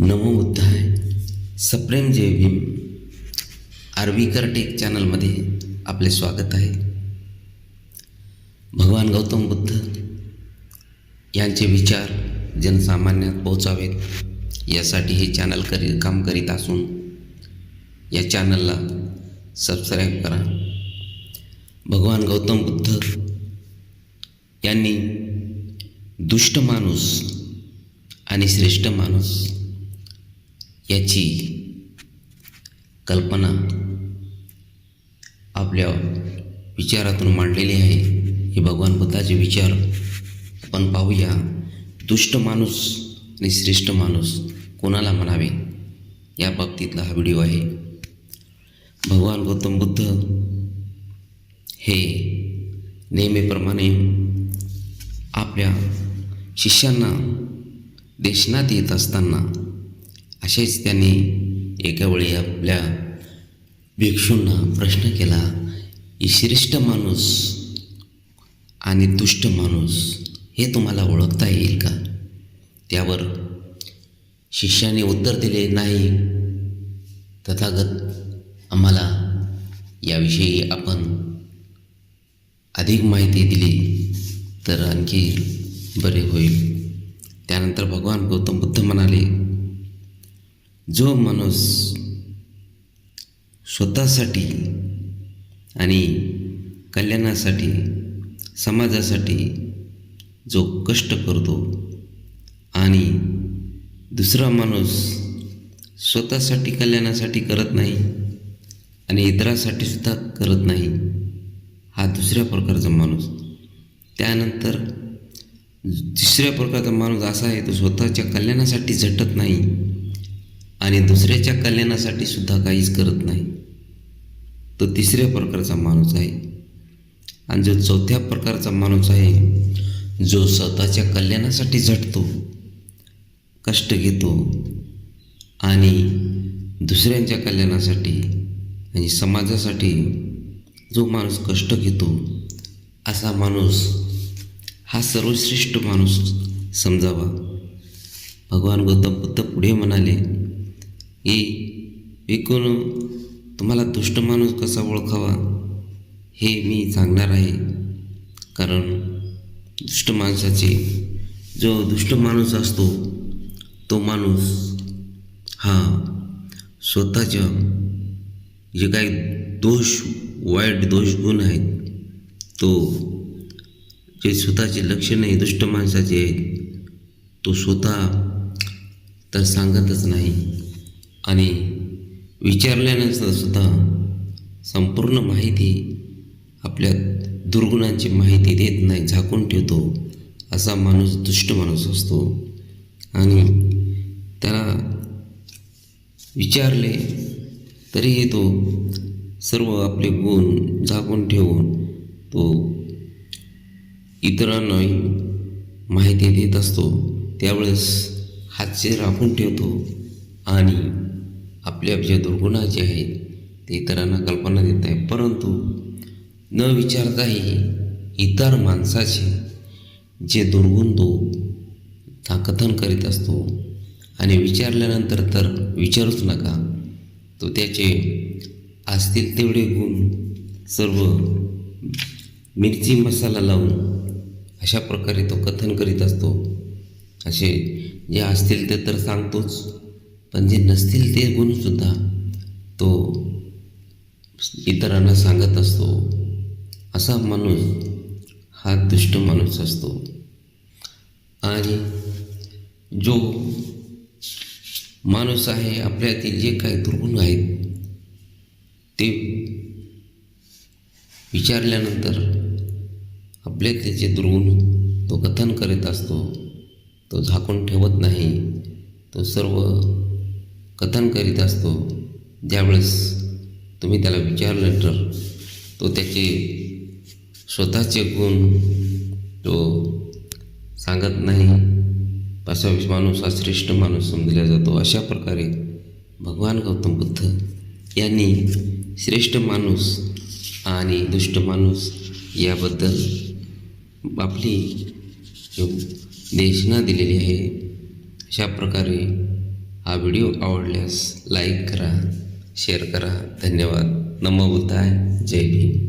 नवम अध्याय सप्रेम जय भीम आरवीकर टेक चॅनलमध्ये आपले स्वागत आहे. भगवान गौतम बुद्ध यांचे विचार जनसामान्यात पोहोचावेत यासाठी हे चॅनल करी काम करीत असून या चॅनलला सबस्क्राईब करा. भगवान गौतम बुद्ध यांनी दुष्ट माणूस आणि श्रेष्ठ माणूस याची कल्पना आपल्या विचारातून मांडलेली आहे. हे भगवान बुद्धाचे विचार आपण पाहूया. दुष्ट माणूस आणि श्रेष्ठ माणूस कोणाला म्हणावे? या बाबतीतला हा व्हिडिओ आहे. भगवान गौतम बुद्ध हे नेहमीप्रमाणे आपल्या शिष्यांना देशनात येत असताना असेच त्यांनी एकावेळी आपल्या भिक्षूंना प्रश्न केला की श्रेष्ठ माणूस आणि दुष्ट माणूस हे तुम्हाला ओळखता येईल का? त्यावर शिष्याने उत्तर दिले नाही. तथागत आम्हाला याविषयी आपण अधिक माहिती दिली तर आणखी बरे होईल. त्यानंतर भगवान गौतम बुद्ध म्हणाले जो माणूस स्वतःसाठी आणि कल्याणासाठी समाजासाठी जो कष्ट करतो आणि दुसरा माणूस स्वतःसाठी कल्याणासाठी करत नाही आणि इतरासाठी सुद्धा करत नाही हा दुसऱ्या प्रकारचा माणूस. त्यानंतर तिसऱ्या प्रकारचा माणूस असा आहे तो स्वतःच्या कल्याणासाठी झटत नाही. आणि दुसऱ्याच्या कल्याणासाठी सुद्धा काहीच करत नाही. तो तिसऱ्या प्रकारचा माणूस आहे. आणि जो चौथ्या प्रकारचा माणूस आहे जो स्वतःच्या कल्याणासाठी झटतो कष्ट घेतो आणि दुसऱ्यांच्या कल्याणासाठी आणि समाजासाठी जो माणूस कष्ट घेतो असा माणूस हा सर्वश्रेष्ठ माणूस समजावा. भगवान गौतम बुद्ध पुढे म्हणाले की एकूण तुम्हाला दुष्ट माणूस कसा ओळखावा? हे मी सांगणार आहे. कारण दुष्ट माणसाचे जो दुष्ट माणूस असतो तो माणूस हा स्वतःच्या जे काही दोष वाईट दोष गुण आहेत तो जे स्वतःचे लक्षण आहे दुष्ट माणसाचे आहेत तो स्वतः तर सांगतच नाही. आणि विचारल्यानंतर सुद्धा संपूर्ण माहिती आपल्या दुर्गुणांची माहिती देत नाही झाकून ठेवतो असा माणूस दुष्ट माणूस असतो. आणि त्याला विचारले तरीही तो सर्व आपले गुण झाकून ठेवून तो इतरांना माहिती देत असतो. त्यावेळेस हातचे राखून ठेवतो आणि आपल्या ज्या दुर्गुण जे आहेत ते इतरांना कल्पना देत आहे परंतु न विचारताही इतर माणसाचे जे दुर्गुण तो हा कथन करीत असतो आणि विचारल्यानंतर तर विचारूच नका तो त्याचे असतील तेवढे गुण सर्व मिरची मसाला लावून अशा प्रकारे तो कथन करीत असतो. असे जे असतील ते तर सांगतोच. पण जे नसतील ते गुणसुद्धा तो इतरांना सांगत असतो. असा माणूस हा दुष्ट माणूस असतो. आणि जो माणूस आहे आपल्यातील जे काही दुर्गुण आहेत ते विचारल्यानंतर आपल्यातले जे दुर्गुण तो कथन करीत असतो तो झाकून ठेवत नाही तो सर्व कथन करीत असतो ज्यावेळेस तुम्ही त्याला विचारलं तर तो त्याचे स्वतःचे गुण तो सांगत नाही. असा माणूस हा श्रेष्ठ माणूस समजला जातो. अशा प्रकारे भगवान गौतम बुद्ध यांनी श्रेष्ठ माणूस आणि दुष्ट माणूस याबद्दल आपली देशना दिलेली आहे. अशा प्रकारे हा व्हिडिओ आवडल्यास लाईक करा शेअर करा. धन्यवाद. नमो बुद्धाय. जय भीम.